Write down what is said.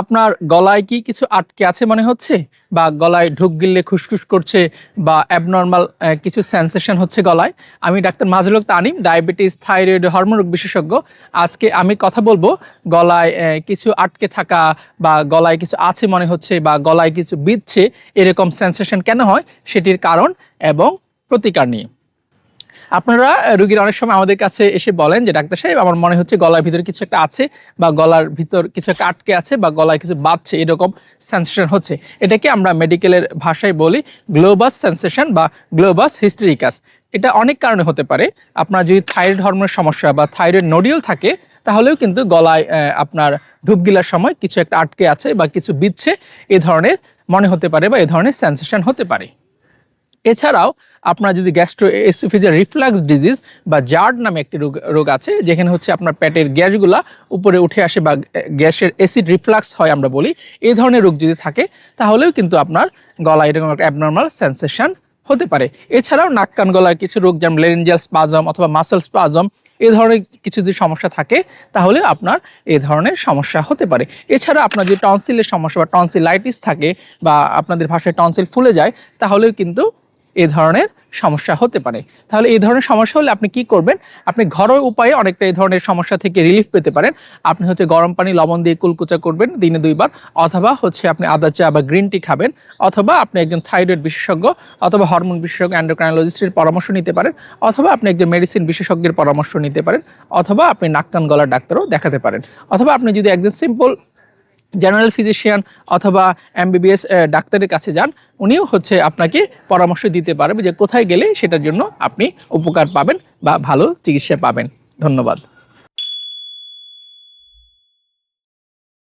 আপনার গলায় কি কিছু আটকে আছে মনে হচ্ছে? বা গলায় ঢুক গিললে খুসখুস করছে বা অ্যাবনর্মাল কিছু সেন্সেশন হচ্ছে গলায়? আমি doctor Majluk Tanim diabetes thyroid hormone রোগ বিশেষজ্ঞ। আজকে আমি কথা বলব গলায় কিছু আটকে থাকা বা গলায় কিছু আছে মনে হচ্ছে বা গলায় কিছু বিধছে, এরকম সেন্সেশন কেন হয়? সেটির কারণ এবং প্রতিকার নিয়ে। আপনারা রুগীরা অনেক সময় আমাদের কাছে এসে বলেন যে, ডাক্তার সাহেব, আমার মনে হচ্ছে গলার ভিতরে কিছু একটা আছে বা গলার ভিতর কিছু একটা আটকে আছে বা গলায় কিছু বাঁধছে এরকম সেন্সেশন হচ্ছে। এটাকে আমরা মেডিকেলের ভাষায় বলি গ্লোবাস সেন্সেশন বা গ্লোবাস হিস্টেরিকাস এটা অনেক কারণে হতে পারে। আপনার যদি থাইরয়েড হরমোনের সমস্যা বা থাইরয়েড নোডিউল থাকে, তাহলেও কিন্তু গলায় আপনার ঢুক গিলার সময় কিছু একটা আটকে আছে বা কিছু বিচ্ছে এ ধরনের মনে হতে পারে বা এ ধরনের সেন্সেশন হতে পারে। এছাড়াও আপনার যদি গ্যাস্ট্রো এসোফিজিয়াল রিফ্লাক্স ডিজিজ বা জার্ড নামে একটি রোগ রোগ আছে, যেখানে হচ্ছে আপনার পেটের গ্যাসগুলা উপরে উঠে আসে বা গ্যাসের অ্যাসিড রিফ্লাক্স হয় আমরা বলি, এই ধরনের রোগ যদি থাকে, তাহলেও কিন্তু আপনার গলায় এরকম একটা অ্যাবনর্মাল সেন্সেশন হতে পারে। এছাড়াও নাক, কান গলার কিছু রোগ, যেমন লেরেঞ্জিয়াল স্পাজম অথবা মাসেল স্পাজম এই ধরনের কিছু যদি সমস্যা থাকে, তাহলে আপনার এ ধরনের সমস্যা হতে পারে। এছাড়া আপনার যদি টনসিলের সমস্যা বা টনসিলাইটিস থাকে বা আপনাদের ভাষায় টনসিল ফুলে যায়, তাহলেও কিন্তু এই ধরনের সমস্যা হতে পারে। তাহলে এই ধরনের সমস্যা হলে আপনি কি করবেন? আপনি ঘরোয়া উপায়ে অনেকটা এই ধরনের সমস্যা থেকে রিলিফ পেতে পারেন। আপনি হচ্ছে গরম পানি, লবণ দিয়ে কুলকুচা করবেন দিনে দুইবার, অথবা হচ্ছে আপনি আদা চা বা গ্রিন টি খাবেন, অথবা আপনি একজন থাইরয়েড বিশেষজ্ঞ, অথবা হরমোন বিশেষজ্ঞ অ্যান্ডোক্রাইনোলজিস্টের পরামর্শ নিতে পারেন, অথবা আপনি একজন মেডিসিন বিশেষজ্ঞের পরামর্শ নিতে পারেন, অথবা আপনি নাক কান গলার ডাক্তারও দেখাতে পারেন। অথবা আপনি যদি একজন সিম্পল জেনারেল ফিজিশিয়ান অথবা এমবিবিএস ডাক্তারের কাছে যান। উনিও হচ্ছে আপনাকে পরামর্শ দিতে পারবে যে কোথায় গেলে সেটার জন্য আপনি উপকার পাবেন বা ভালো চিকিৎসা পাবেন। ধন্যবাদ।